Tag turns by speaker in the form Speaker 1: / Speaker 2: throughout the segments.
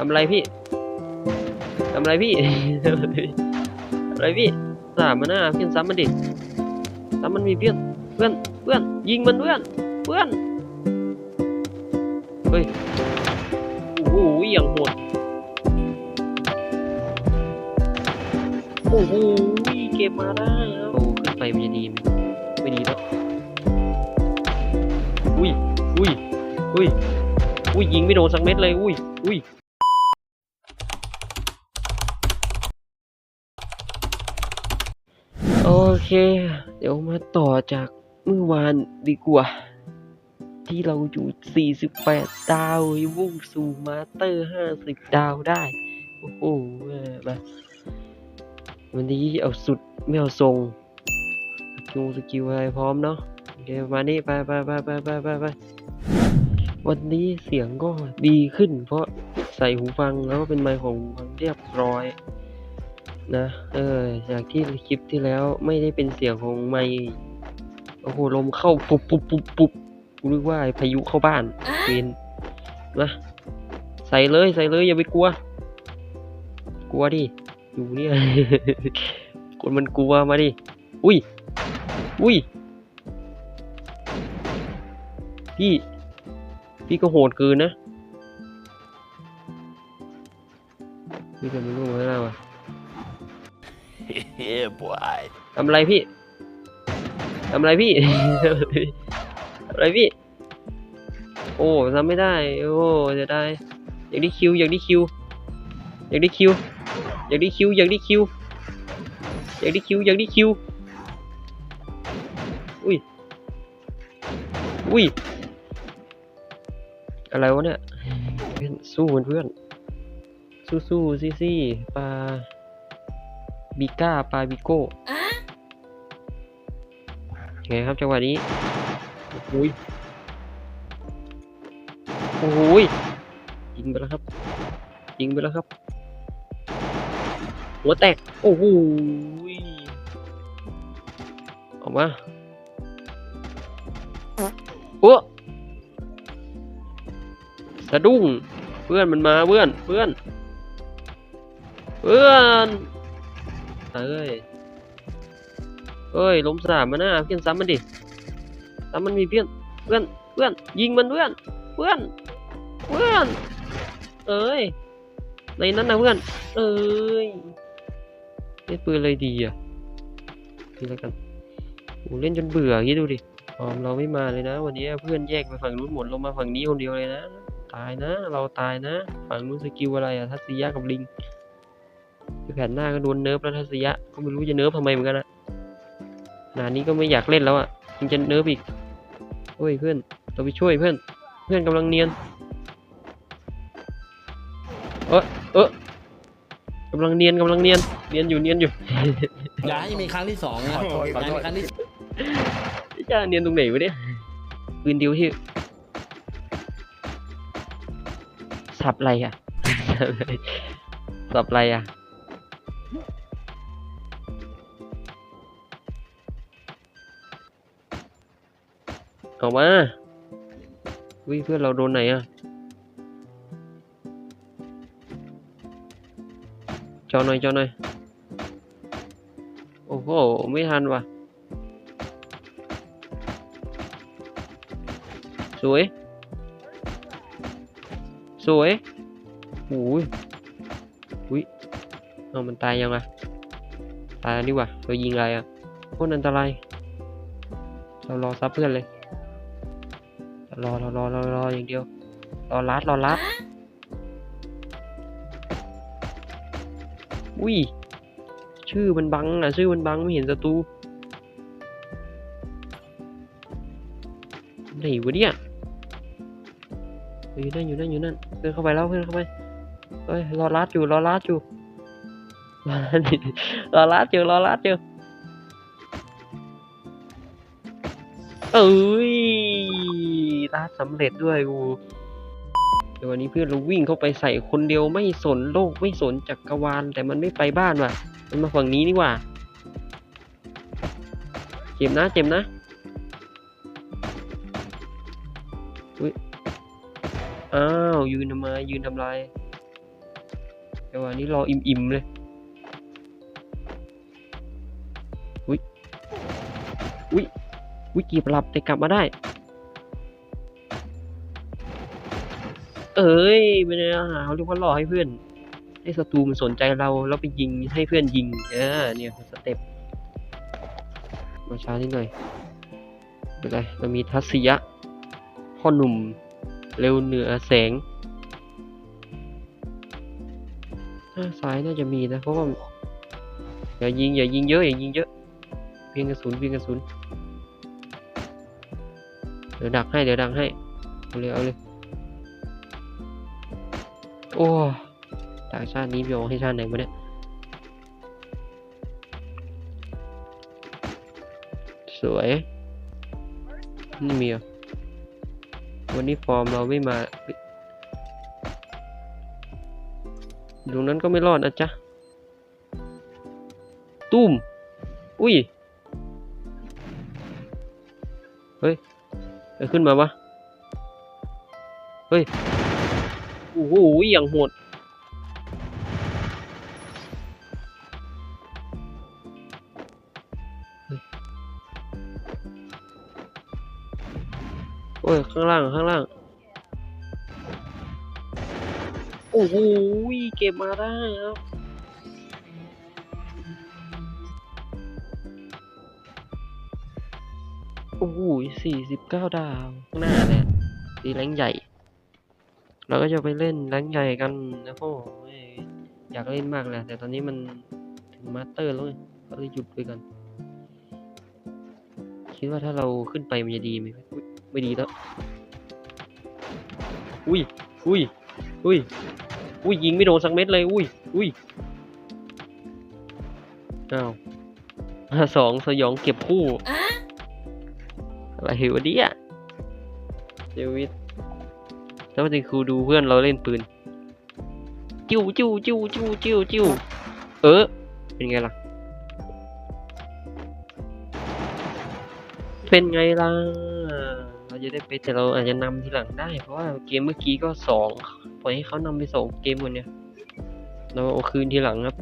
Speaker 1: ทำอะไรพี่ทำอะไรพี่ทำอะไรพี่สามมันหน้าเพื่อนซ้ำมันดิซ้ำมันมีเพื่อนเพื่อนเพื่อนยิงมันเพื่อนเพื่อนเฮ้ยโอ้โหอย่างโหดโอ้โหเก็บมาได้โอ้ขึ้นไปมันจะดีไหมไม่ดีแล้วอุ้ยอุ้ยอุ้ยอุ้ยยิงไม่โดนสักเม็ดเลยอุ้ยอุ้ย โอ เค เดี๋ยวมาต่อจากเมื่อวานดีกว่า ที่เราอยู่ 48 ดาววุ่งสู่มาสเตอร์ 50 ดาวได้ โอ้โหมาวันนี้เอาสุดไม่เอาทรงสกิลสกิลอะไรพร้อมเนาะโอเคมานี้ไปไปไปไปไปไปไปวันนี้เสียงก็ดีขึ้น เพราะใส่หูฟังแล้วก็เป็นไมค์ของหูฟังเรียบร้อย นะ เออ จากที่คลิปที่แล้วไม่ได้เป็นเสียงของไมค์โอ้โห ลมเข้าปุบปุบปุบปุบกูนึกว่าไอ้พายุเข้าบ้านเป็นนะใส่เลยใส่เลยอย่าไปกลัว กลัวดิอยู่เนี่ยคนมันกลัวมาดิ อุ้ย อุ้ย พี่ พี่ก็โหดเกินนะพี่ก็ไม่รู้ว่าอะไรวะ
Speaker 2: yeah, boy.
Speaker 1: ทำอะไรพี่ทำอะไรพี่ทำอะไรพี่ โอ้ทำไม่ได้ โอ้จะได้ อยากได้คิว อยากได้คิว อยากได้คิว อยากได้คิว อยากได้คิว อยากได้คิว อยากได้คิว อุ้ย อุ้ย อะไรวะเนี่ยเพื่อนสู้เพื่อนๆสู้ๆซี่ซี่ปลา บิก้าปาบิโก้ไงครับจังหวะนี้โอ้โหยโอ้โหยยิงไปแล้วครับยิงไปแล้วครับ หัวแตก โอ้โหยออกมาโอ้สะดุ้ง เพื่อนมันมาเพื่อน เพื่อน เพื่อน เอ้ยเอ้ยล้มสามมันนะเพื่อนซ้ำมันดิซ้ำมันมีเพื่อนเพื่อนเพื่อนยิงมันเพื่อนเพื่อนเพื่อนเอ้ยในนั้นนะเพื่อนเอ้ยเล่นปืนอะไรดีอะนี่แล้วกันโอ้เล่นจนเบื่องี้ดูดิออมเราไม่มาเลยนะ วันนี้เพื่อนแยกไปฝั่งนู้นหมดเรามาฝั่งนี้คนเดียวเลยนะ ตายนะ เราตายนะ ฝั่งนู้นสกิลอะไรอะทัศยะกับลิง แผ่นหน้าก็โดนเนิร์ฟแล้วทัศยะก็ไม่รู้จะเนิร์ฟทำไมเหมือนกันนะงานนี้ก็ไม่อยากเล่นแล้วอะยังจะเนิร์ฟอีกโอ้ยเพื่อนเราไปช่วยเพื่อน เพื่อนกำลังเนียน เออเออกำลังเนียนกำลังเนียน เนียนอยู่เนียนอยู่
Speaker 3: อย่าให้มีครั้งที่สองนะ
Speaker 2: ขอโทษขอโทษ
Speaker 3: ย่าให้มีครั้งที่
Speaker 1: จะเนียนตรงไหนวะเนี่ยปืนเดียวที่สับอะไรอะสับอะไรอะ ออกมาวิเพื่อนเราโดนไหนอะจอหน่อยจอหน่อย โอ้โห ไม่ทันว่ะ สวย สวยโอ้ยอุ้ยเอามันตายยังอะตายนี่ว่ะเรายิงอะไรอะโคตรอันตราย เรารอซับเพื่อนเลย รอรอรอรอรออย่างเดียว รอลัดรอลัดอุ้ย ชื่อมันบังอะ ชื่อมันบังไม่เห็นศัตรูไหนวะเนี่ยอยู่นั่นอยู่นั่นอยู่นั่นเพื่อนเข้าไปแล้วเพื่อนเข้าไปเฮ้ยรอลัดอยู่รอลัดอยู่รอลัดอยู่รอลัดอยู่รอลัดอยู่เอ้ย ลัดสำเร็จด้วยกูเดี๋ยววันนี้เพื่อนเราวิ่งเข้าไปใส่คนเดียวไม่สนโลกไม่สนจักรวาล แต่มันไม่ไปบ้านว่ะ มันมาฝั่งนี้นี่ว่าเจ็บนะเจ็บนะอุ้ยอ้าวยืนทำไมยืนทำลายแต่ว่านี้รออิ่มๆเลยอุ้ยอุ้ยอุ้ยเกีบหลับแต่กลับมาได้ เอ้ยไม่ได้อาหารเขาเรียกว่ารอให้เพื่อน ให้ศัตรูมันสนใจเราแล้วไปยิงให้เพื่อนยิงเออเนี่ยสเต็ปมาช้านิดหน่อยเป็นไรเรามีทัศยะพ่อหนุ่มเร็วเหนือแสงถ้าซ้ายน่าจะมีนะเพราะว่าอย่ายิงอย่ายิงเยอะอย่ายิงเยอะเพียงกระสุนเพียงกระสุนเดี๋ยวดักให้เดี๋ยวดักให้เอาเลยเอาเลย โอ้จากชาตินี้ไปเอให้ชาติไหนมาเนี่ยสวยนี่มีเหรอวันนี้ฟอร์มเราไม่มาตรงนั้นก็ไม่รอดนะจ๊ะ ตุ้ม อุ้ย เฮ้ยไปขึ้นมาวะ เฮ้ย อ้โหอย่างโหดโอ้ย ข้างล่าง ข้างล่าง โอ้โหเก็บมาได้ครับโอ้โหสี่สิบเก้าดาว ข้างหน้าเนี่ยตีแรงใหญ่ เราก็จะไปเล่นแรงใหญ่กันนะพ่อเอ้ยอยากเล่นมากแหละแต่ตอนนี้มันถึงมาสเตอร์แล้วไงก็เลยหยุดไปกัน คิดว่าถ้าเราขึ้นไปมันจะดีไหมอุ๊ยไม่ดีแล้วอุ้ยอุ้ยอุ้ยอุ้ยยิงไม่โดนสักเม็ดเลยอุ้ยอุ้ยอ้าวมาสองสยองเก็บคู่อะไรวะเนี่ยเดวิด แล้วมันจะครูดูเพื่อนเราเล่นปืน จิ้วจิ้วจิ้วจิ้วจิ้วจิ้วเออ เป็นไงล่ะ เป็นไงล่ะ เราจะได้ไปแต่เราอาจจะนำทีหลังได้ เพราะว่าเกมเมื่อกี้ก็สองปล่อยให้เขานำไปสองเกมวันเนี้ยเราเอาคืนทีหลังครับ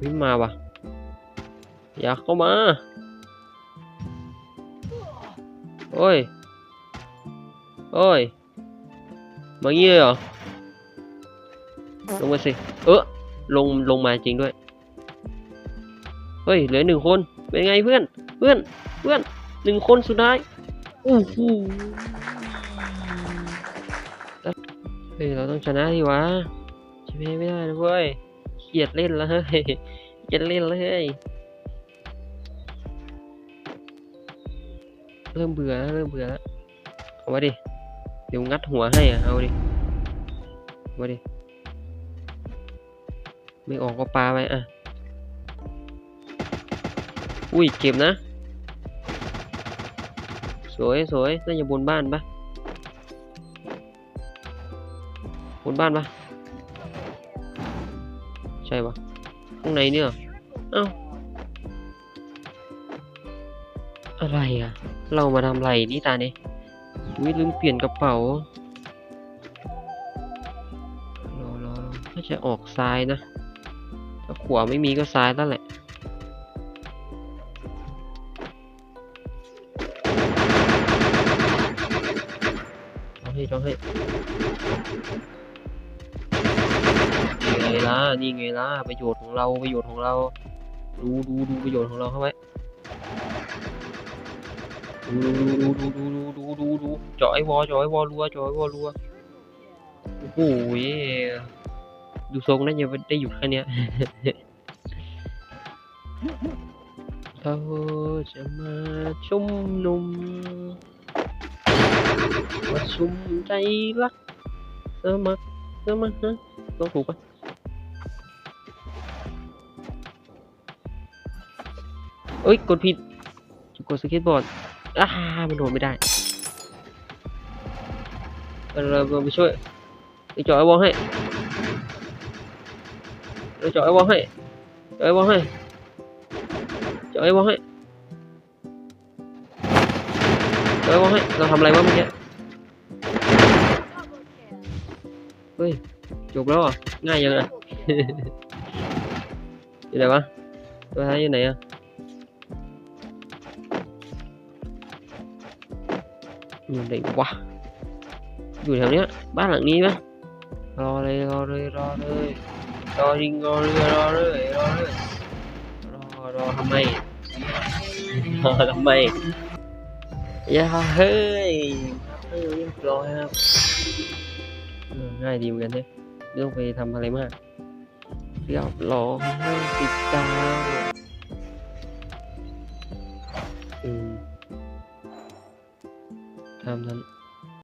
Speaker 1: วิ่งมาวะอยากเข้ามา โอ้ย โอ้ย มาเงี้ยเหรอ ลงมาสิ เออลงลงมาจริงด้วย เฮ้ย เหลือหนึ่งคน เป็นไงเพื่อน เพื่อน เพื่อนหนึ่งคนสุดท้ายอู้หูเฮ้ย เราต้องชนะดิวะชนะไม่ได้นะเว้ยเกียดเล่นแล้วเฮ้ยเกียดเล่นแล้วเฮ้ย เริ่มเบื่อแล้วเริ่มเบื่อแล้ว เอามาดิเดี๋ยวงัดหัวให้อะเอาดิมาดิ ไม่ออกก็ปาไปอะ อุ้ยเก็บนะ สวยสวยน่าจะบนบ้านปะบนบ้านปะใช่ปะข้างในเนี่ยเอ้าอะไรอะ เรามาทำอะไรนี่ตาเนี่ย วิลืมเปลี่ยนกระเป๋ารอรอถ้าจะออกซ้ายนะ ถ้าขวาไม่มีก็ซ้ายนั่นแหละเอาให้เอาให้นี่ไงล่ะ นี่ไงล่ะ ประโยชน์ของเรา ประโยชน์ของเรา ดูดูดูประโยชน์ของเราเข้าไว้ ดูดูดูดูดูดูดูจอยวอจอยวอรัวจอยวอรัวโอ้โหดูทรงแล้วยังได้อยู่แค่เนี้ยเราจะมาชุมนุมมาชุมใจรักเสมาครเสมาฮะต้องถูกปะเอ้ย กดผิดกดสเก็ตบอร์ด อ่ามันโดดไม่ได้เราเราไปช่วยไปจาะไอ้วอลให้เราจาะไอ้วอลให้จาะไอ้วอลให้จาะไอ้วอลให้จาะไอ้วอลให้เราทำอะไรวะเมื่อกี้เฮ้ยจบแล้วอะง่ายยังอะอยู่ไหนวะตัวท้ายอยู่ไหนอะ อยู่ไหนวะอยู่แถวเนี้ยบ้านหลังนี้ปะรอเลยรอเลยรอเลยรอจริงรอเลยรอเลยรอเลยรอรอทำไมรอทำไมอย่าเฮ้ยเฮ้ยเรียบร้อยครับเออง่ายดีเหมือนกันเนี่ยไม่ต้องไปทำอะไรมากเรียบร้อยห้าสิบดาวอืม ทำนั้น